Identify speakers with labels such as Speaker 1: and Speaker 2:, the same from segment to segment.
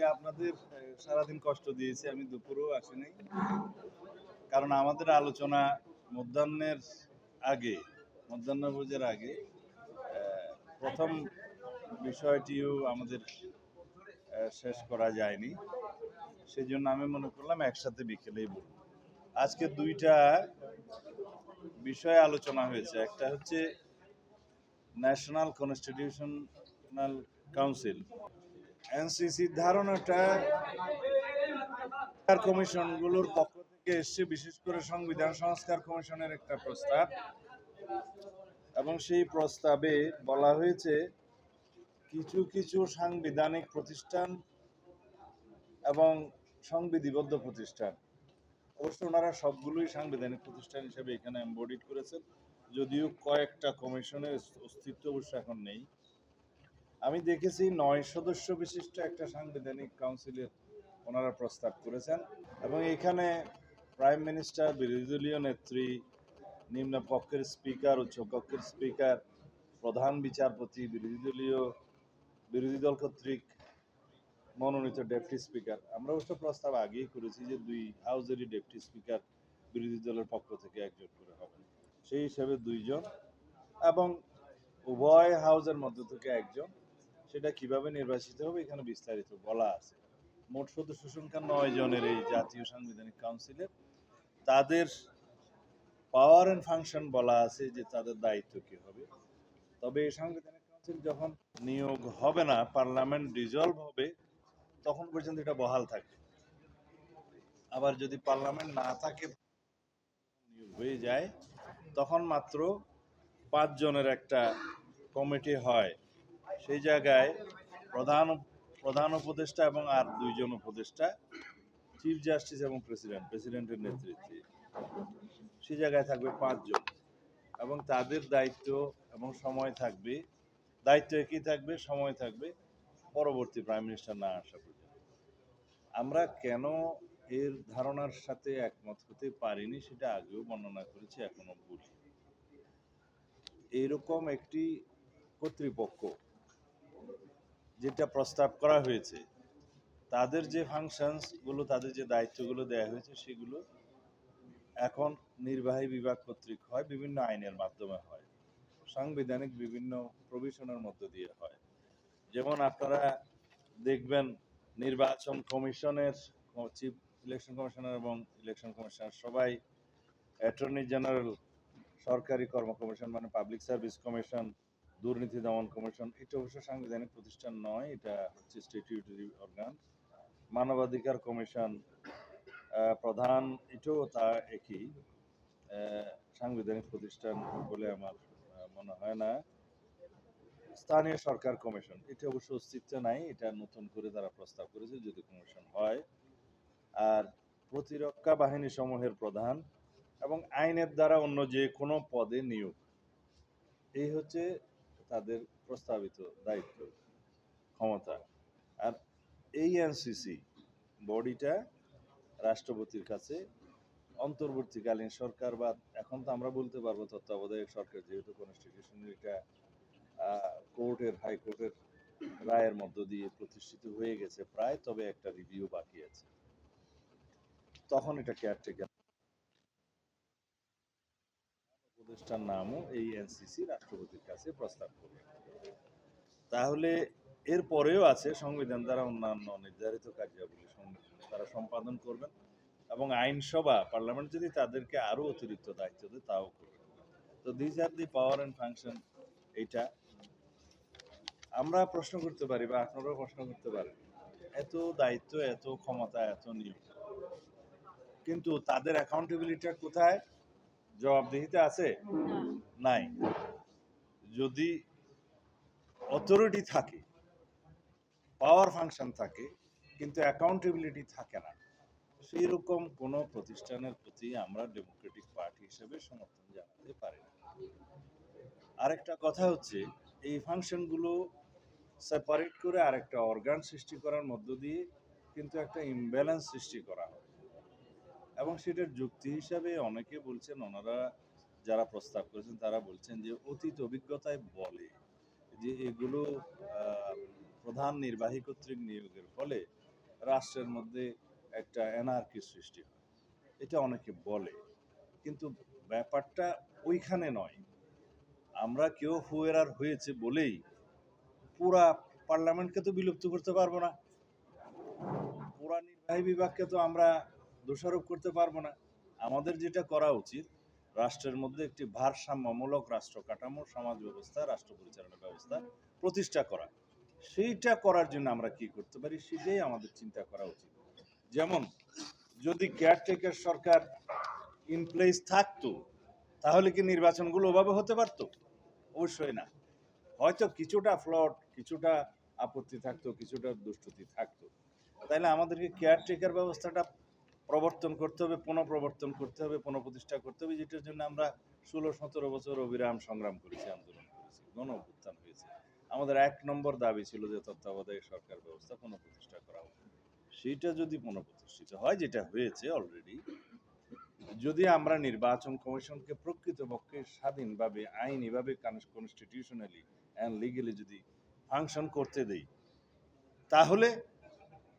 Speaker 1: আজকে আপনাদের সারাদিন কষ্ট দিয়েছি, আমি দুপুরেও আসিনি কারণ আমাদের আলোচনা মধ্যাহ্নের আগে মধ্যাহ্নভোজের আগে প্রথম বিষয়টিও আমাদের শেষ করা যায়নি। সেই জন্য আমি মনে করলাম একসাথে বিকেলেই বলব। আজকে দুইটা বিষয়ে আলোচনা হয়েছে। একটা হচ্ছে ন্যাশনাল কনস্টিটিউশনাল কাউন্সিল। এনসিসির ধারণাটা কমিশনগুলোর পক্ষ থেকে এসছে, বিশেষ করে সংবিধান সংস্কার কমিশনের একটা প্রস্তাব। এবং সেই প্রস্তাবে বলা হয়েছে, কিছু কিছু সাংবিধানিক প্রতিষ্ঠান এবং সংবিধিবদ্ধ প্রতিষ্ঠান। অবশ্য ওনারা সবগুলোই সাংবিধানিক প্রতিষ্ঠান হিসেবে এখানে এম্বডিড করেছেন। যদিও কয়েকটা কমিশনের অস্তিত্ব অবশ্য এখন নেই। আমি দেখেছি নয় সদস্য বিশিষ্ট একটা সাংবিধানিক কাউন্সিলের ওনারা প্রস্তাব করেছেন এবং এখানে প্রাইম মিনিস্টার বিরোধী দলীয় নেত্রী, নিম্ন কক্ষের স্পিকার, উচ্চ কক্ষের স্পিকার, প্রধান বিচারপতি, বিরোধী দলীয়, বিরোধী দল কর্তৃক মনোনীত ডেপুটি স্পিকার। আমরা অবশ্য প্রস্তাব আগেই করেছি যে দুই হাউজেরই ডেপুটি স্পিকার বিরোধী দলের পক্ষ থেকে একজন করে হবে। সেই হিসাবে দুইজন এবং উভয় হাউজের মধ্য থেকে একজন। সেটা কীভাবে নির্বাচিত হবে এখানে বিস্তারিত বলা আছে। মোট সদস্য সংখ্যা নয় জনের এই জাতীয় সাংবিধানিক কাউন্সিলের তাদের পাওয়ার অ্যান্ড ফাংশন বলা আছে যে তাদের দায়িত্ব কি হবে। তবে এই সাংবিধানিক কাউন্সিল যখন নিয়োগ হবে না পার্লামেন্ট ডিজলভ হবে, তখন পর্যন্ত এটা বহাল থাকে। আবার যদি পার্লামেন্ট না থাকে, নিয়োগ হয়ে যায়, তখন মাত্র পাঁচ জনের একটা কমিটি হয়। সেই জায়গায় প্রধান প্রধান উপদেষ্টা এবং আর দুইজন উপদেষ্টা চিফ জাস্টিস এবং প্রেসিডেন্ট প্রেসিডেন্টের নেতৃত্বে। সেই জায়গায় থাকবে পাঁচজন এবং তাদের দায়িত্ব এবং সময় থাকবে, দায়িত্ব একই থাকবে, সময় থাকবে, পরবর্তী প্রাইম মিনিস্টার না আসা পর্যন্ত। আমরা কেন এর ধারণার সাথে একমত হতে পারিনি সেটা আগেও বর্ণনা করেছি, এখনও বলি। এইরকম একটি কর্তৃপক্ষ যেটা প্রস্তাব করা হয়েছে, তাদের যে ফাংশনসগুলো, তাদের যে দায়িত্বগুলো দেওয়া হয়েছে, সেগুলো এখন নির্বাহী বিভাগ কর্তৃক হয়, বিভিন্ন আইনের মাধ্যমে হয়। সাংবিধানিক বিভিন্ন প্রভিশনের মধ্য দিয়ে হয়। যেমন আপনারা দেখবেন, নির্বাচন কমিশনের চিফ ইলেকশন কমিশনার এবং ইলেকশন কমিশনার সবাই অ্যাটর্নি জেনারেল সরকারি কর্ম কমিশন মানে পাবলিক সার্ভিস কমিশন দুর্নীতি দমন কমিশন, এটা অবশ্য সাংবিধানিক প্রতিষ্ঠান নয়, এটা হচ্ছে স্ট্যাটিউটরি অর্গান মানবাধিকার কমিশন প্রধান, এটাও তা একই। সাংবিধানিক প্রতিষ্ঠান বলে আমার মনে হয় না। স্থানীয় সরকার কমিশন, এটা অবশ্য অস্তিত্ব নাই, এটা নতুন করে তারা প্রস্তাব করেছে যদি কমিশন হয়। আর প্রতিরক্ষা বাহিনী সমূহের প্রধান এবং আইনের দ্বারা অন্য যে কোনো পদে নিয়োগ। এই হচ্ছে তাদের প্রস্তাবিত দায়িত্ব, ক্ষমতা। আর এই এনসিসি বডিটা রাষ্ট্রপতির কাছে অন্তর্বর্তীকালীন সরকার বা এখন তো আমরা বলতে পারব তত্ত্বাবধায়ক সরকার, যেহেতু কনস্টিটিউশন এটা কোর্টের হাইকোর্টের রায়ের মধ্য দিয়ে প্রতিষ্ঠিত হয়ে গেছে প্রায়, তবে একটা রিভিউ বাকি আছে। তখন এটা কেয়ারটেকার উপদেষ্টার নামও এই এনসিসি রাষ্ট্রপতির কাছে প্রস্তাব করবে। তাহলে এর পরেও আছে সংবিধান দ্বারা অন্যান্য নির্ধারিত কার্যাবলী তারা সম্পাদন করবেন এবং আইনসভা, পার্লামেন্ট যদি তাদেরকে আরও অতিরিক্ত দায়িত্ব দেয়, তাও করবে। তো this are the power and function এইটা। আমরা প্রশ্ন করতে পারি বা আপনারাও প্রশ্ন করতে পারেন, এত দায়িত্ব, এত ক্ষমতা, এত নিয়োগ, কিন্তু তাদের অ্যাকাউন্টেবিলিটিটা কোথায়? জবাবদিহিতে আছে? নাই। যদি অথরিটি থাকে পাওয়ার ফাংশন থাকে কিন্তু অ্যাকাউন্টেবিলিটি থাকে না সেই রকম কোনো প্রতিষ্ঠানের প্রতি আমরা ডেমোক্রেটিক পার্টি হিসেবে সমর্থন জানাতে পারি না। আরেকটা কথা হচ্ছে এই ফাংশনগুলো সেপারেট করে আরেকটা অর্গান সৃষ্টি করার মধ্য দিয়ে কিন্তু একটা ইমব্যালেন্স সৃষ্টি করা হয়। এবং সেটার যুক্তি হিসাবে অনেকে বলছেন, ওনারা যারা প্রস্তাব করেছেন, তারা বলছেন যে অতীত অভিজ্ঞতায় বলে যে এগুলো প্রধান নির্বাহী কর্তৃক নিয়োগের ফলে রাষ্ট্রের মধ্যে একটা এনার্কি সৃষ্টি হয়। এটা অনেকে বলে। কিন্তু ব্যাপারটা ওইখানে নয়। আমরা কেউ হুয়েরার হয়েছে বলেই পুরা পার্লামেন্টকে তো বিলুপ্ত করতে পারব না। পুরা নির্বাহী বিভাগকে তো আমরা দোষারোপ করতে পারব না। আমাদের যেটা করা উচিত, রাষ্ট্রের মধ্যে একটি ভারসাম্যমূলক রাষ্ট্র কাঠামো, সমাজ ব্যবস্থা, রাষ্ট্র পরিচালনা ব্যবস্থা প্রতিষ্ঠা করা। সেইটা করার জন্য আমরা কি করতে পারি সেটাই আমাদের চিন্তা করা উচিত। যেমন, যদি কেয়ারটেকার সরকার ইন প্লেস থাকতো, তাহলে কি নির্বাচনগুলো ওভাবে হতে পারতো? অবশ্যই না। হয়তো কিছুটা ফ্লট কিছুটা আপত্তি থাকতো, কিছুটা দুষ্টুতি থাকতো। তাইলে আমাদেরকে কেয়ারটেকার ব্যবস্থাটা প্রবর্তন করতে হবে, পুনঃপ্রবর্তন করতে হবে, পুনঃপ্রতিষ্ঠা করতে হবে, যেটার জন্য আমরা ষোলো, সতেরো বছর অবিরাম সংগ্রাম করেছি, আন্দোলন করেছি, গণ অভ্যুত্থান হয়েছে। আমাদের এক নম্বর দাবি ছিল যে তত্ত্বাবধায়ক সরকার ব্যবস্থা পুনঃপ্রতিষ্ঠা করা হোক। সেইটা যদি পুনঃপ্রতিষ্ঠিত হয়, যেটা হয়েছে অলরেডি যদি আমরা নির্বাচন কমিশনকে প্রকৃতপক্ষে স্বাধীনভাবে, আইনিভাবে কনস্টিটিউশনালি অ্যান্ড লিগেলি যদি ফাংশন করতে দেই, তাহলে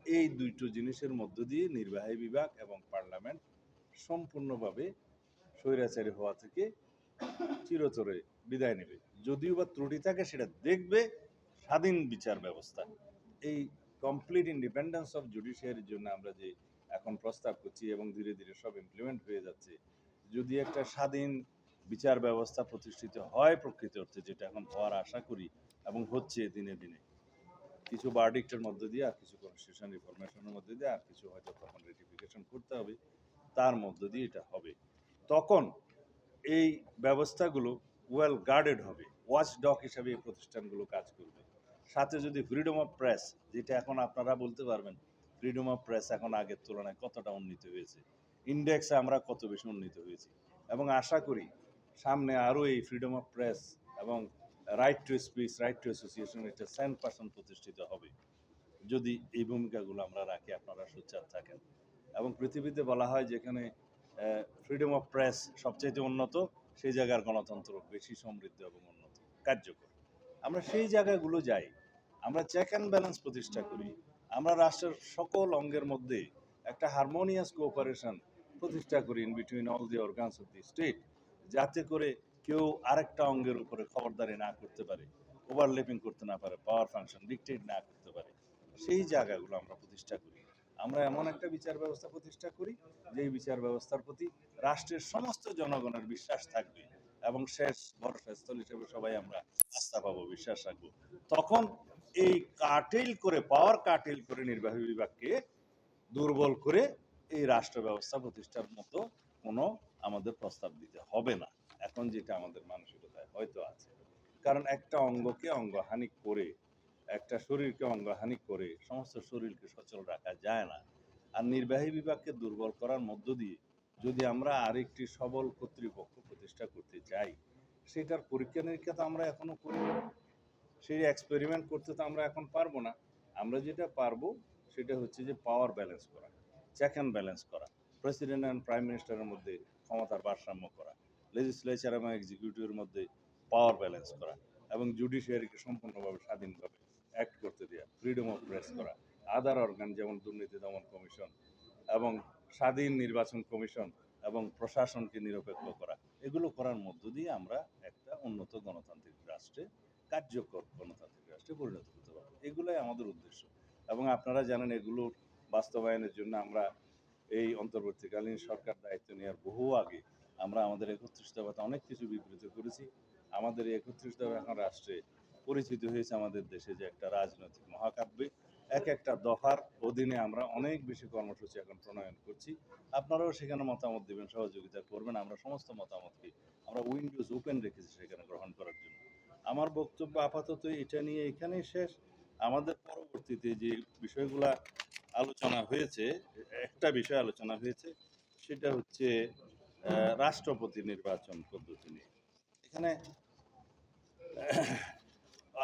Speaker 1: এই দুইটো জিনিসের মধ্য দিয়ে নির্বাহী বিভাগ এবং পার্লামেন্ট সম্পূর্ণভাবে স্বৈরাচারী হওয়া থেকে চিরতরে বিদায় নেবে। যদিও বা ত্রুটি থাকে, সেটা দেখবে স্বাধীন বিচার ব্যবস্থা। এই কমপ্লিট ইন্ডিপেন্ডেন্স অফ জুডিশিয়ারির জন্য আমরা যে এখন প্রস্তাব করছি এবং ধীরে ধীরে সব ইমপ্লিমেন্ট হয়ে যাচ্ছে, যদি একটা স্বাধীন বিচার ব্যবস্থা প্রতিষ্ঠিত হয় প্রকৃত অর্থে, যেটা এখন হওয়ার আশা করি এবং হচ্ছে দিনে দিনে। কিছু বার্ডিক্টের মধ্যে দিয়ে আর কিছু কনস্টিটিউশন রিফরমেশনের মধ্যে দিয়ে আর কিছু হয়তো তখন রেটিফিকেশন করতে হবে, তার মধ্য দিয়ে এটা হবে। তখন এই ব্যবস্থাগুলো ওয়েল গার্ডেড হবে ওয়াচ ডক হিসাবে এই প্রতিষ্ঠানগুলো কাজ করবে। সাথে যদি ফ্রিডম অফ প্রেস যেটা এখন আপনারা বলতে পারবেন ফ্রিডম অফ প্রেস এখন আগের তুলনায় কতটা উন্নীত হয়েছে ইন্ডেক্সে আমরা কত বেশি উন্নীত হয়েছি। এবং আশা করি সামনে আরও এই ফ্রিডম অফ প্রেস এবং right to speech right to association এটা সেন্ট পার্সেন্ট প্রতিষ্ঠিত হবে। যদি এই ভূমিকাগুলো আমরা রাখি, আপনারা সোচ্চার থাকেন। এবং পৃথিবীতে বলা হয় যেখানে ফ্রিডম অফ প্রেস সবচেয়ে উন্নত, সেই জায়গার গণতন্ত্র বেশি সমৃদ্ধ এবং উন্নত, কার্যকর। আমরা সেই জায়গাগুলো যাই, আমরা চেক অ্যান্ড ব্যালেন্স প্রতিষ্ঠা করি, আমরা রাষ্ট্রের সকল অঙ্গের মধ্যে একটা হারমোনিয়াস কোঅপারেশন প্রতিষ্ঠা করি in between all the organs of the state যাতে করে কেউ আরেকটা অঙ্গের উপরে খবরদারি না করতে পারে ওভারলেপিং করতে না পারে পাওয়ার ফাংশন ডিকটেট না করতে পারে, সেই জায়গাগুলো আমরা প্রতিষ্ঠা করি। আমরা এমন একটা বিচার ব্যবস্থা প্রতিষ্ঠা করি, যেই বিচার ব্যবস্থার প্রতি রাষ্ট্রের সমস্ত জনগণের বিশ্বাস থাকবে এবং শেষ ভরসাস্থল হিসেবে সবাই আমরা আস্থা পাবো, বিশ্বাস রাখব। তখন এই কাটেল করে পাওয়ার কাটেল করে নির্বাহী বিভাগকে দুর্বল করে এই রাষ্ট্র ব্যবস্থা প্রতিষ্ঠার মতো কোনো আমাদের প্রস্তাব দিতে হবে না। এখন যেটা আমাদের মানসিকতায় হয়তো আছে। কারণ একটা অঙ্গকে অঙ্গহানি করে, একটা শরীরকে অঙ্গহানি করে সমস্ত শরীরকে সচল রাখা যায় না। আর নির্বাহী বিভাগকে দুর্বল করার মধ্য দিয়ে যদি আমরা আরেকটি সবল কর্তৃপক্ষ প্রতিষ্ঠা করতে চাই, সেটার পরীক্ষা নিরীক্ষা তো আমরা এখনও করি। সেই এক্সপেরিমেন্ট করতে তো আমরা এখন পারব না। আমরা যেটা পারব সেটা হচ্ছে যে পাওয়ার ব্যালেন্স করা চেক অ্যান্ড ব্যালেন্স করা প্রেসিডেন্ট অ্যান্ড প্রাইম মিনিস্টারের মধ্যে ক্ষমতার ভারসাম্য করা। লেজিসলেচার এবং এক্সিকিউটিভের মধ্যে পাওয়ার ব্যালেন্স করা এবং জুডিশিয়ারিকে সম্পূর্ণভাবে স্বাধীনভাবে অ্যাক্ট করতে দেওয়া ফ্রিডম অফ প্রেস করা আদার অর্গান যেমন দুর্নীতি দমন কমিশন এবং স্বাধীন নির্বাচন কমিশন এবং প্রশাসনকে নিরপেক্ষ করা, এগুলো করার মধ্য দিয়ে আমরা একটা উন্নত গণতান্ত্রিক রাষ্ট্রে, কার্যকর গণতান্ত্রিক রাষ্ট্রে পরিণত করতে পারব। এগুলোই আমাদের উদ্দেশ্য। এবং আপনারা জানেন এগুলোর বাস্তবায়নের জন্য আমরা এই অন্তর্বর্তীকালীন সরকার দায়িত্ব নেওয়ার বহু আগে আমরা আমাদের একত্রিশ দফাতে অনেক কিছু বিবৃত করেছি। আমাদের এই একত্রিশ দফা এখন রাষ্ট্রে পরিচিত হয়েছে আমাদের দেশে যে একটা রাজনৈতিক মহাকাব্যে। এক একটা দফার অধীনে আমরা অনেক বেশি কর্মসূচি এখন প্রণয়ন করছি। আপনারাও সেখানে মতামত দেবেন, সহযোগিতা করবেন। আমরা সমস্ত মতামতকে আমরা উইন্ডোজ ওপেন রেখেছি সেখানে গ্রহণ করার জন্য। আমার বক্তব্য আপাতত এটা নিয়ে এখানেই শেষ। আমাদের পরবর্তীতে যে বিষয়গুলা আলোচনা হয়েছে, একটা বিষয় আলোচনা হয়েছে, সেটা হচ্ছে রাষ্ট্রপতি নির্বাচন পদ্ধতি নিয়ে। এখানে